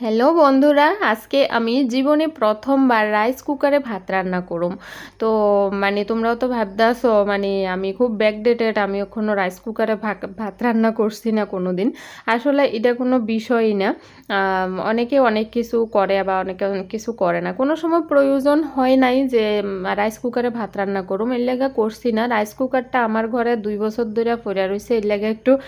Hello বন্ধুরা, আজকে আমি জীবনে প্রথমবার রাইস কুকারে ভাত রান্না করুম। তো মানে তোমরাও তো ভাবদাসো মানে আমি খুব ব্যাকডেটেড আমি এখনও রাইস কুকারে ভাত- রান্না করছি না কোনো দিন আসলে এটা কোনো বিষয়ই না। অনেকে অনেক কিছু করে বা অনেকে অনেক কিছু করে না। কোনো সময় প্রয়োজন হয় নাই যে রাইস কুকারে ভাত রান্না করুম। এর লেগে করছি না। রাইস কুকারটা আমার ঘরে দুই বছর ধরে পড়ে রয়েছে এর লেগে একটু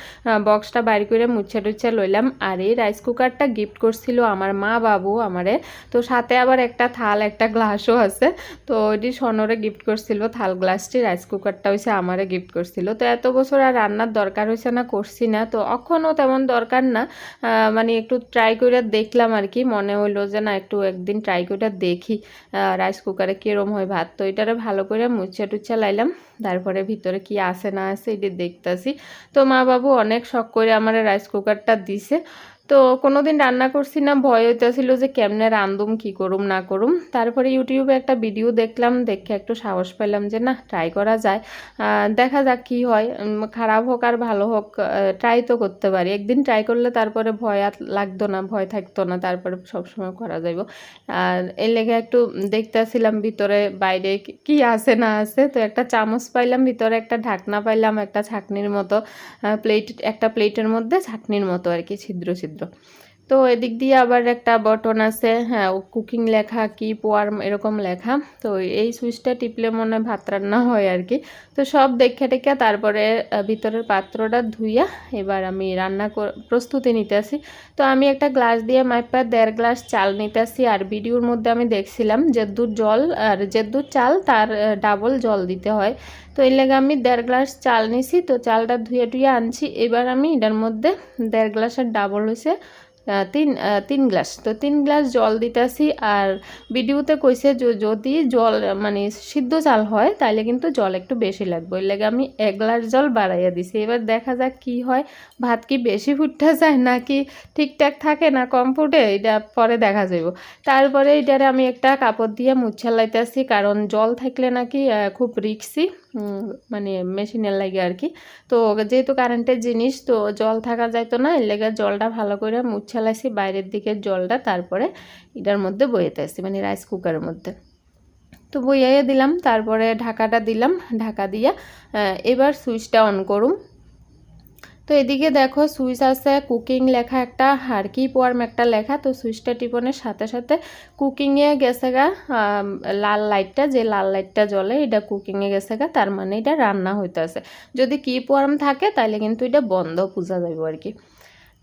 বক্সটা বাইর করে মুছে টুচ্ছে লইলাম। আর এই রাইস কুকারটা গিফট করছিল আমার মা বাবু আমারে। তো সাথে আবার একটা থাল, একটা গ্লাসও আছে। তো ওইটি সনরে গিফট করছিল থাল গ্লাসটি রাইস কুকারটা হয়েছে আমারে গিফট করছিল। তো এত বছর আর রান্নার দরকার হয়েছে না, করছি না। তো এখনও তেমন দরকার না। মানে একটু ট্রাই করে দেখলাম আর কি। মনে হইল যে না, একটু একদিন ট্রাই করে দেখি রাইস কুকারে কীরম হয় ভাত। তো এটারে ভালো করে মুছে টুচ্ছে লাইলাম। তারপরে ভিতরে কি আছে না আছে, এটি দেখতাছি। তো মা বাবু অনেক শখ করে আমার রাইস কুকারটা দিছে। তো কোনোদিন রান্না করছি না, ভয় হইতেছিল যে কেমনে রান্ধুম কি করুম, না করুম। তারপরে ইউটিউবে একটা ভিডিও দেখলাম, দেখে একটু সাহস পেলাম যে না ট্রাই করা যায়। দেখা যাক কি হয়। খারাপ হোক আর ভালো হোক ট্রাই তো করতে পারি। একদিন ট্রাই করলে তারপরে ভয় আর লাগতো না, ভয় থাকতো না, তারপরে সবসময় করা যাইব। আর এর লেগে একটু দেখতেছিলাম ভিতরে বাইরে কি- কি আছে, না আছে। তো একটা চামচ পাইলাম, ভিতরে একটা ঢাকনা পাইলাম, একটা ছাকনির মতো প্লেট একটা প্লেটের মধ্যে ছাকনির মতো আর কি, ছিদ্র ছিদ্র। cedo. তো এদিক দিয়ে আবার একটা বটন আছে হ্যাঁ কুকিং লেখা কি, পোয়ার এরকম লেখা, তো এই সুইচটা টিপলে মনে হয় ভাত রান্না হয় আর কি। তো সব দেখে টেখে তারপরে ভিতরের পাত্রটা ধুইয়া এবার আমি রান্না প্রস্তুতি নিতেছি। তো আমি একটা গ্লাস দিয়ে মাইপা দেড় গ্লাস চাল নিতেছি আর ভিডিওর মধ্যে আমি দেখছিলাম যেদ্দুর জল আর যে যেদ্দুর চাল তার ডাবল জল দিতে হয়। তো এর লেগে আমি দেড় গ্লাস চাল নিছি, তো চালটা ধুয়ে টুয়ে আনছি। এবার আমি এটার মধ্যে দেড় গ্লাসের ডাবল হয়েছে তিন তিন গ্লাস। তো তিন গ্লাস জল দিতেছি আর ভিডিওতে কইছে যদি জল মানে সিদ্ধ চাল হয় তাহলে কিন্তু জল একটু বেশি লাগবে। ওই লাগে আমি এক গ্লাস জল বাড়াইয়া দিছি। এবার দেখা যাক কি হয়। ভাত কি বেশি ফুটতে যায় নাকি ঠিকঠাক থাকে না কম ফুটে, এটা পরে দেখা যাইব। তারপরে এটারে আমি একটা কাপড় দিয়ে মুছা লাইতেছি কারণ জল থাকলে নাকি খুব রিক্সি মানে মেশিনের লাগে আর কি। তো যেহেতু কারেন্টের জিনিস, তো জল থাকা যাইতো না, এর লেগে জলটা ভালো করে মুছা লাইছি বাইরের দিকের জলটা তারপরে এটার মধ্যে বইতে আসছি মানে রাইস কুকারের মধ্যে। তো বইয়াইয়ে দিলাম, তারপরে ঢাকাটা দিলাম, ঢাকা দিয়ে এবার সুইচটা অন করুম তো এদিকে দেখো সুইচ আছে কুকিং লেখা একটা আর কি পোয়ার্ম একটা লেখা, তো সুইচটা টিপনের সাথে সাথে কুকিংয়ে গেছে গা লাল লাইটটা যে লাল লাইটটা জ্বলে, এটা কুকিংয়ে গেছে গা, তার মানে এটা রান্না হইতেছে। যদি কি পোয়ার্ম থাকে তাহলে কিন্তু এটা বন্ধ বোঝা যাবে আর কি।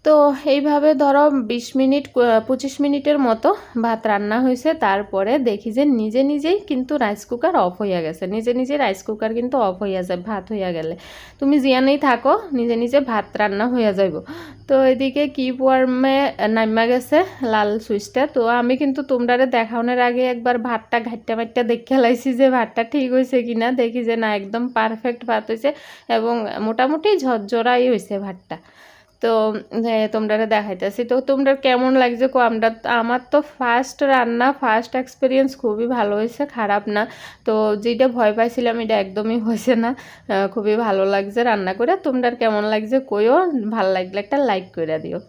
তো এইভাবে ধরো বিশ মিনিট আহ, পঁচিশ মিনিটের মতো ভাত রান্না হয়েছে। তারপরে দেখি যে নিজে নিজেই কিন্তু রাইস কুকার অফ হইয়া গেছে। নিজে নিজে রাইস কুকার কিন্তু অফ হইয়া যায় ভাত হইয়া গেলে। তুমি জিয়ানেই থাকো নিজে নিজে ভাত রান্না হইয়া যাইব। তো এদিকে কি পোয়ার্মে নাইমা গেছে লাল সুইচটা। তো আমি কিন্তু তোমরারে দেখানোর আগে একবার ভাতটা ঘাটটা মাটটা দেখে লাইছি যে ভাতটা ঠিক হয়েছে কিনা। দেখি যে না একদম পারফেক্ট ভাত হয়েছে এবং মোটামুটি ঝরঝরাই হয়েছে ভাতটা। তো তোমরা দেখাইতেছি। তো তোমরা কেমন লাগছে কো? আমরা আমার তো ফার্স্ট রান্না ফার্স্ট এক্সপিরিয়েন্স খুবই ভালো হয়েছে, খারাপ না। তো যেটা ভয় পাইছিলাম, এটা একদমই হয়েছে না। খুবই ভালো লাগছে রান্না করে। তোমরা কেমন লাগছে কইও? ভালো লাগলে একটা লাইক করে দিও।